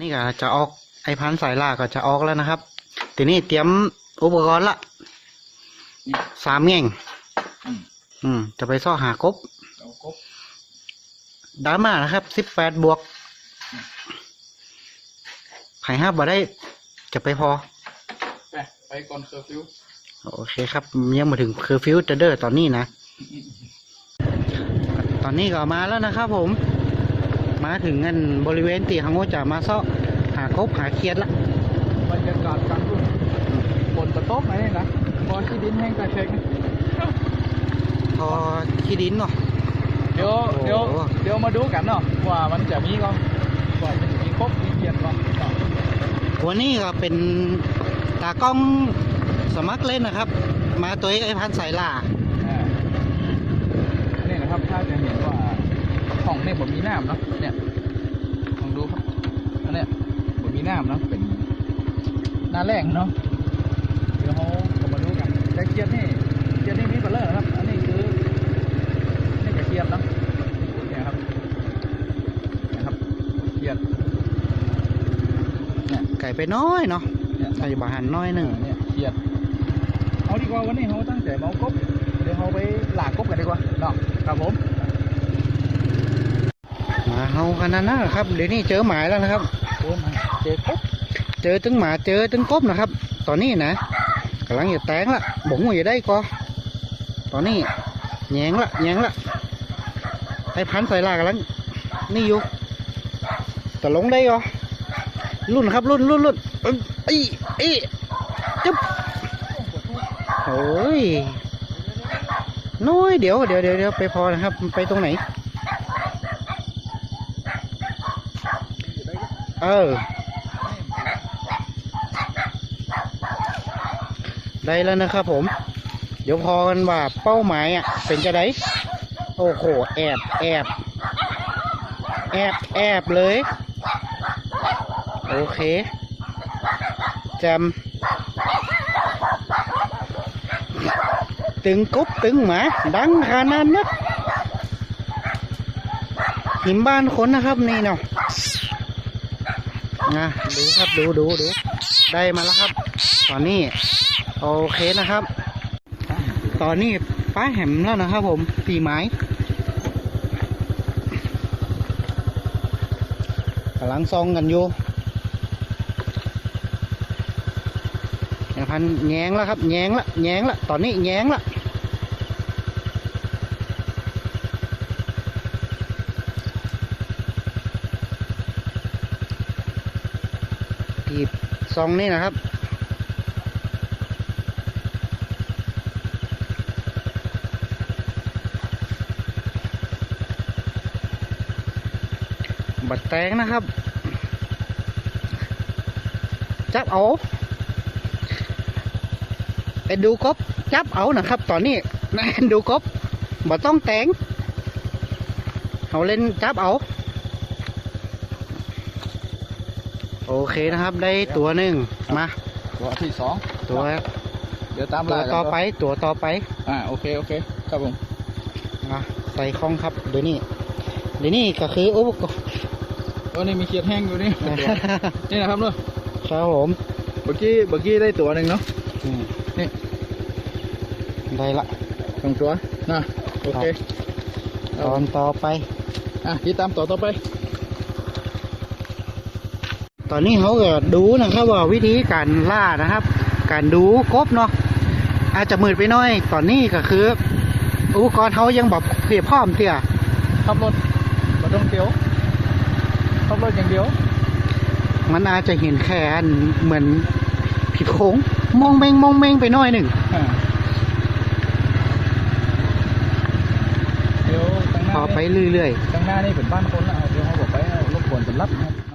นี่ก็จะออกไอพันสายลากก็จะออกแล้วนะครับ ทีนี้เตรียมอุปกรณ์ละนี่สามแง่งอืมอืม จะไปซ่อหากบเอากบดามานะครับสิบแปดบวกไผ่ห้าบ่ได้ จะไปพอไปไปก่อนเคอร์ฟิว โอเคครับ ยังมาถึงเคอร์ฟิวเดอร์ตอนนี้นะ ตอนนี้ก็มาแล้วนะครับผม มาถึงกันบริเวณตีฮังโอจะมาซ่อหากบหาเคียดละบรรยากาศการรุ่นฝนตะตกไหมนี่นะพอที่ดินแห้งกระเชงนี่พอขี้ดินเนาะเดี๋ยวโอ้โหเดี๋ยวเดี๋ยวมาดูกันเนาะว่ามันจะมีก็ว่ามันจะมีครบมีเขียนก่อนเนาะวันนี้ก็เป็นตากล้องสมัครเล่นนะครับ มาตัวไอพันสายล่าอ่านี่นะครับถ้าจะเห็นว่า ของเนี่ยผมมีน้ำเนาะเนี่ยลองดูครับอันเนี้ยผมมีน้ำเนาะเป็นหน้าแรงเนาะเดี๋ยวเขาก็มาดูกันแต่เกียร์นี่เกียร์นี่มีเบลเลอร์ครับ อันนี้คือนี่กระเทียมเนาะเนี่ยครับเนี่ยครับเกียร์เนี่ยไก่ไปน้อยเนาะเนี่ยไก่บาหันน้อยหนึ่งเนี่ยเกียร์เอาดีกว่าวันนี้เขาตั้งใจมาเอากบเดี๋ยวเขาไปหลากกบกันดีกว่าเนาะครับผมมา เฮากันนั้นนะครับ เดี๋ยวนี้เจอหมายแล้วนะครับโอ้มาเจอกบเจอตึงหมาเจอตึงกบนะครับ ตอนนี้นะกำลังจะแตงละบ่งว่าได้ก็ตอนนี้แยงละแยงละไอพันสายล่ากำลังนี่อยู่แต่ลงได้ก็รุ่นครับรุ่นรุ่นรุ่นเอ้ยเอ้ยจุ๊บโอ้ยน้อยเดี๋ยวเดี๋ยวเดี๋ยวไปพอนะครับ ไปตรงไหน เออ ได้แล้วนะครับผม เดี๋ยวพอกันว่าเป้าหมายอะ เป็นจะได้โอ้โห แอบแอบแอบแอบเลย โอเคจำตึงกุ๊บตึงหมา ดังขนาดนักหิมบ้านคนนะครับนี่เนาะ นะดูครับดูดูดูได้มาแล้วครับ ตอนนี้โอเคนะครับ ตอนนี้ป้าแหมแล้วนะครับ ผมตีไม้กำลังซองกันอยู่แข่งพันแงงแล้วครับแงงละแงงละตอนนี้แงงละีบซองนี่นะครับ บัดแตงนะครับ จับเอาเอ็นดูกบจับเอานะครับ ตอนนี้นดูกบบ่ต้องแตงเอาเล่นจับเอา โอเคนะครับ ได้ตัวหนึ่งมาตัวที่สองตัวเดี๋ยวตามตัวลากันต่อไปตัวต่อไป อ่าโอเคโอเคครับผมอะใส่คล้องครับเดี๋ยวนี้เดี๋ยวนี้ก็คืออุปกรณ์โอ้นี่มีเขียดแห้งอยู่นี่นี่นะครับเนาะครับผมเมื่อกี้เมื่อกี้ได้ตัวหนึ่งเนาะอืมนี่ได้ละสองตัวนะโอเคตอนต่อไปอะที่ตามต่อต่อไป ตอนนี้เขาก็ดูนะครับว่าวิธีการล่านะครับ การดูกบเนาะอาจจะมืดไปหน้อย ตอนนี้ก็คือ อุปกรณ์เขายังแบบเพียบพร้อมเตี่ยขับรถมาต้องเดียวขับรถอย่างเดียว มันอาจจะเห็นแค่อันเหมือนผิดโค้งมองเมงมองเมงไปหน้อยหนึ่งอ่าเดี๋ยวตั้งหพน้าอไปนี่เรื่อยตั้งหน้านี่เป็นบ้านคนละเดี๋ยวเขาบอกไปเอารบกวนสำรับนะครับ